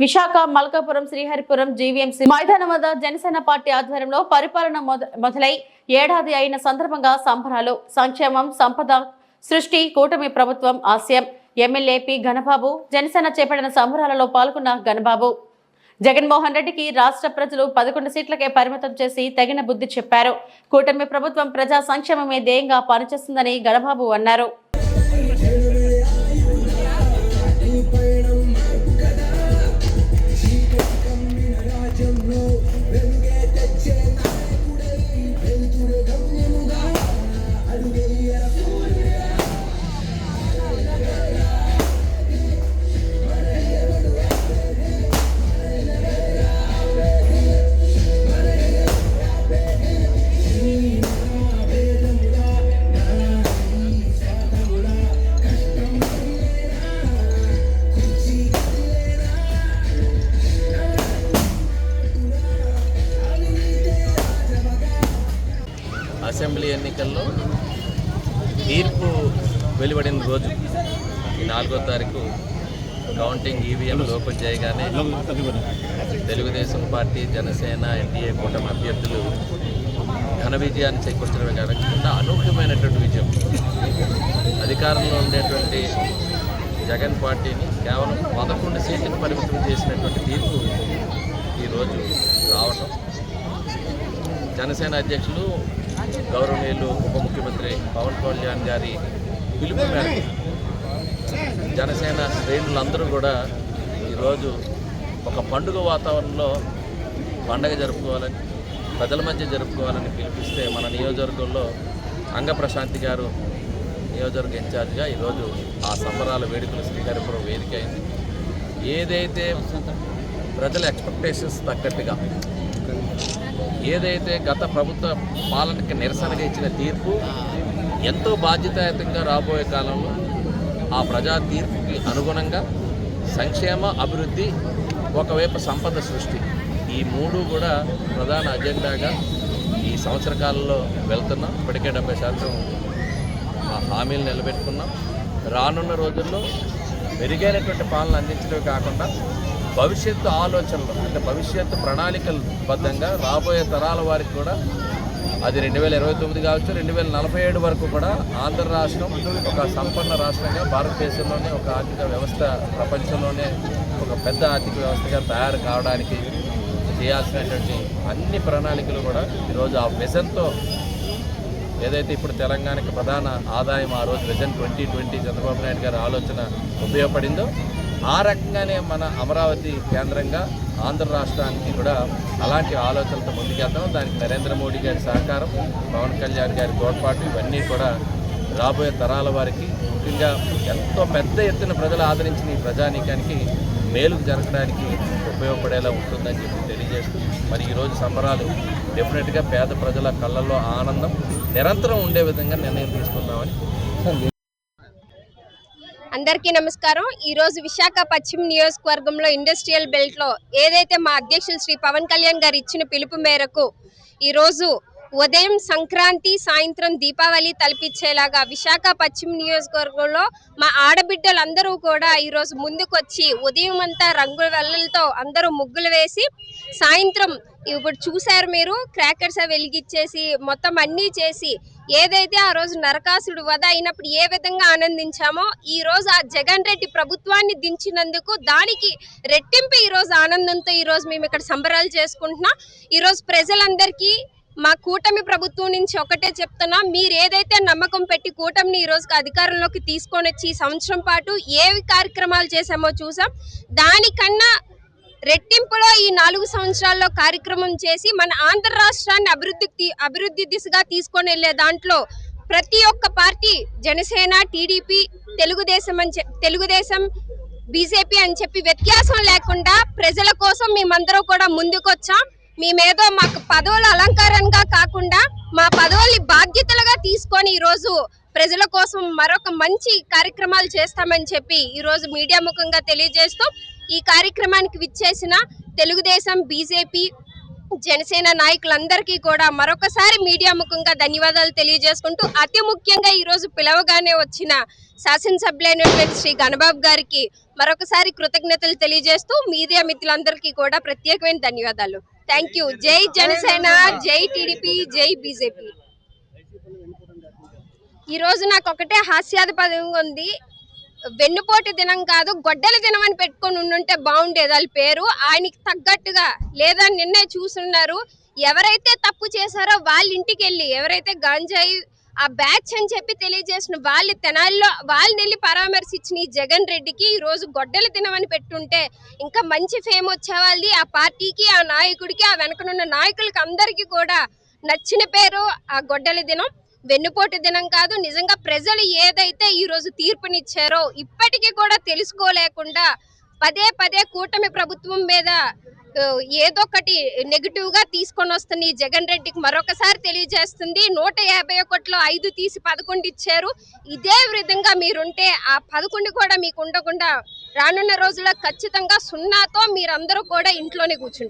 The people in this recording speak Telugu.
విశాఖ మల్కాపురం శ్రీహరిపురం జీవీఎంసీ మైదానం వద్ద జనసేన పార్టీ ఆధ్వర్యంలో పరిపాలన మొదలై ఏడాది అయిన సందర్భంగా సంబరాలు సంక్షేమం సంపద సృష్టి కూటమి ప్రభుత్వం ఆశయం. ఎమ్మెల్యేపీ ఘనబాబు జనసేన చేపట్టిన సంబరాలలో పాల్గొన్న ఘనబాబు. జగన్మోహన్ రెడ్డికి రాష్ట్ర ప్రజలు పదకొండు సీట్లకే పరిమితం చేసి తగిన బుద్ధి చెప్పారు. కూటమి ప్రభుత్వం ప్రజా సంక్షేమమే ధ్యేయంగా పనిచేస్తుందని గణబాబు అన్నారు. ఎన్నికల్లో తీర్పు వెలువడిన రోజు ఈ నాలుగో తారీఖు కౌంటింగ్ ఈవీఎం ఓపెన్ చేయగానే తెలుగుదేశం పార్టీ జనసేన ఎన్డీఏ కూటమి అభ్యర్థులు ఘన విజయాన్ని చేకూర్చడమే కాకుండా అనూహ్యమైనటువంటి విజయం. అధికారంలో ఉండేటువంటి జగన్ పార్టీని కేవలం పదకొండు సీట్లకు పరిమితం చేసినటువంటి తీర్పు ఈరోజు రావటం. జనసేన అధ్యక్షులు గౌరవనీయులు ఉప ముఖ్యమంత్రి పవన్ కళ్యాణ్ గారి పిలుపు మేరకు జనసేన శ్రేణులందరూ కూడా ఈరోజు ఒక పండుగ వాతావరణంలో పండగ జరుపుకోవాలని ప్రజల మధ్య జరుపుకోవాలని పిలిపిస్తే మన నియోజకవర్గంలో అంగప్రశాంతి గారు నియోజకవర్గ ఇన్ఛార్జిగా ఈరోజు ఆ సంబరాల వేడుకలు శ్రీహరిపురం వేదిక అయింది. ఏదైతే ప్రజల ఎక్స్పెక్టేషన్స్ తగ్గట్టుగా ఏదైతే గత ప్రభుత్వ పాలనకి నిరసనగా ఇచ్చిన తీర్పు ఎంతో బాధ్యతాయుతంగా రాబోయే కాలంలో ఆ ప్రజా తీర్పుకి అనుగుణంగా సంక్షేమ అభివృద్ధి ఒకవైపు సంపద సృష్టి ఈ మూడు కూడా ప్రధాన అజెండాగా ఈ సంవత్సర కాలంలో వెళ్తున్నాం. ఇప్పటికే డెబ్బై శాతం ఆ హామీలు నిలబెట్టుకున్నాం. రానున్న రోజుల్లో మెరుగైనటువంటి పాలన అందించడమే కాకుండా భవిష్యత్తు ఆలోచనలు అంటే భవిష్యత్తు ప్రణాళికల బద్ధంగా రాబోయే తరాల వారికి కూడా అది రెండు వేల ఇరవై తొమ్మిది కావచ్చు రెండు వేల నలభై ఏడు వరకు కూడా ఆంధ్ర రాష్ట్రం ఒక సంపన్న రాష్ట్రంగా భారతదేశంలోనే ఒక ఆర్థిక వ్యవస్థ ప్రపంచంలోనే ఒక పెద్ద ఆర్థిక వ్యవస్థగా తయారు కావడానికి చేయాల్సినటువంటి అన్ని ప్రణాళికలు కూడా ఈరోజు ఆ విజన్తో ఏదైతే ఇప్పుడు తెలంగాణకి ప్రధాన ఆదాయం ఆ రోజు vision twenty twenty Chandrababu Naidu గారి ఆలోచన ఉపయోగపడిందో ఆ రకంగానే మన అమరావతి కేంద్రంగా ఆంధ్ర రాష్ట్రానికి కూడా అలాంటి ఆలోచనలతో ముందుకెళ్తాం దానికి నరేంద్ర మోడీ గారి సహకారం పవన్ కళ్యాణ్ గారి తోడ్పాటు ఇవన్నీ కూడా రాబోయే తరాల వారికి ముఖ్యంగా ఎంతో పెద్ద ఎత్తున ప్రజలు ఆదరించిన ఈ ప్రజానీకానికి మేలు జరగడానికి ఉపయోగపడేలా ఉంటుందని చెప్పి తెలియజేస్తూ మరి ఈరోజు సంబరాలు డెఫినెట్గా పేద ప్రజల కళ్ళల్లో ఆనందం నిరంతరం ఉండే విధంగా నిర్ణయం తీసుకుందామని అందరికీ నమస్కారం. ఈరోజు విశాఖ పశ్చిమ నియోజకవర్గంలో ఇండస్ట్రియల్ బెల్ట్లో ఏదైతే మా అధ్యక్షులు శ్రీ పవన్ కళ్యాణ్ గారు ఇచ్చిన పిలుపు మేరకు ఈరోజు ఉదయం సంక్రాంతి సాయంత్రం దీపావళి తలపించేలాగా విశాఖ పశ్చిమ నియోజకవర్గంలో మా ఆడబిడ్డలందరూ కూడా ఈరోజు ముందుకొచ్చి ఉదయం అంతా రంగుల వెల్లలతో అందరూ ముగ్గులు వేసి సాయంత్రం ఇప్పుడు చూశారు మీరు క్రాకర్స్ అవి మొత్తం అన్నీ చేసి ఏదైతే ఆ రోజు నరకాసుడు వధ అయినప్పుడు ఏ విధంగా ఆనందించామో ఈ రోజు ఆ జగన్ రెడ్డి ప్రభుత్వాన్ని దించినందుకు దానికి రెట్టింపు ఈ రోజు ఆనందంతో ఈ రోజు మేము ఇక్కడ సంబరాలు చేసుకుంటున్నాం. ఈ రోజు ప్రజలందరికీ మా కూటమి ప్రభుత్వం నుంచి ఒకటే చెప్తున్నా మీరు ఏదైతే నమ్మకం పెట్టి కూటమిని ఈ అధికారంలోకి తీసుకొని వచ్చి ఈ సంవత్సరం పాటు ఏవి కార్యక్రమాలు చేశామో చూసాం. దానికన్నా రెట్టింపులో ఈ నాలుగు సంవత్సరాల్లో కార్యక్రమం చేసి మన ఆంధ్ర రాష్ట్రాన్ని అభివృద్ధి అభివృద్ధి దిశగా తీసుకొని వెళ్ళే దాంట్లో ప్రతి ఒక్క పార్టీ జనసేన టీడీపీ తెలుగుదేశం అని చెప్ తెలుగుదేశం బీజేపీ అని చెప్పి వ్యత్యాసం లేకుండా ప్రజల కోసం మేమందరం కూడా ముందుకొచ్చాం. మేమేదో మాకు పదవుల అలంకారంగా కాకుండా మా పదవుల్ని బాధ్యతలుగా తీసుకొని ఈరోజు ప్రజల కోసం మరొక మంచి కార్యక్రమాలు చేస్తామని చెప్పి ఈరోజు మీడియా ముఖంగా తెలియజేస్తూ ఈ కార్యక్రమానికి విచ్చేసిన తెలుగుదేశం బీజేపీ జనసేన నాయకులందరికీ కూడా మరొకసారి మీడియా ముఖంగా ధన్యవాదాలు తెలియజేసుకుంటూ అతి ముఖ్యంగా ఈ రోజు పిలవగానే వచ్చిన శాసనసభ్యులైనటువంటి శ్రీ గణబాబు గారికి మరొకసారి కృతజ్ఞతలు తెలియజేస్తూ మీడియా మిత్రులందరికీ కూడా ప్రత్యేకమైన ధన్యవాదాలు. థ్యాంక్ యూ జై జనసేన జై టీడీపీ జై బీజేపీ. ఈరోజు నాకు ఒకటే హాస్యాదపదంగా ఉంది. వెన్నుపోటు దినం కాదు గొడ్డల దినం అని పెట్టుకొని ఉండుంటే బాగుండేది వాళ్ళ పేరు. ఆయనకి తగ్గట్టుగా లేదా నిన్నే చూసున్నారు. ఎవరైతే తప్పు చేశారో వాళ్ళ ఇంటికి వెళ్ళి ఎవరైతే గాంజాయి ఆ బ్యాచ్ అని చెప్పి తెలియజేసిన వాళ్ళ తెనాల్లో వాళ్ళని వెళ్ళి పరామర్శించిన ఈ జగన్ రెడ్డికి ఈరోజు గొడ్డల దినం అని పెట్టుంటే ఇంకా మంచి ఫేమ్ వచ్చే వాళ్ళది ఆ పార్టీకి ఆ నాయకుడికి ఆ వెనకనున్న నాయకులకి అందరికీ కూడా నచ్చిన పేరు ఆ గొడ్డల దినం. వెన్నుపోటు దినం కాదు నిజంగా ప్రజలు ఏదైతే ఈ రోజు తీర్పునిచ్చారో ఇప్పటికీ కూడా తెలుసుకోలేకుండా పదే పదే కూటమి ప్రభుత్వం మీద ఏదొకటి ఏదో ఒకటి తీసుకొని వస్తుంది జగన్ రెడ్డికి మరొకసారి తెలియజేస్తుంది. నూట యాభై ఒకటిలో ఐదు తీసి పదకొండు ఇచ్చారు. ఇదే విధంగా మీరుంటే ఆ పదకొండు కూడా మీకు ఉండకుండా రానున్న రోజుల్లో ఖచ్చితంగా సున్నాతో మీరందరూ కూడా ఇంట్లోనే కూర్చుంటారు.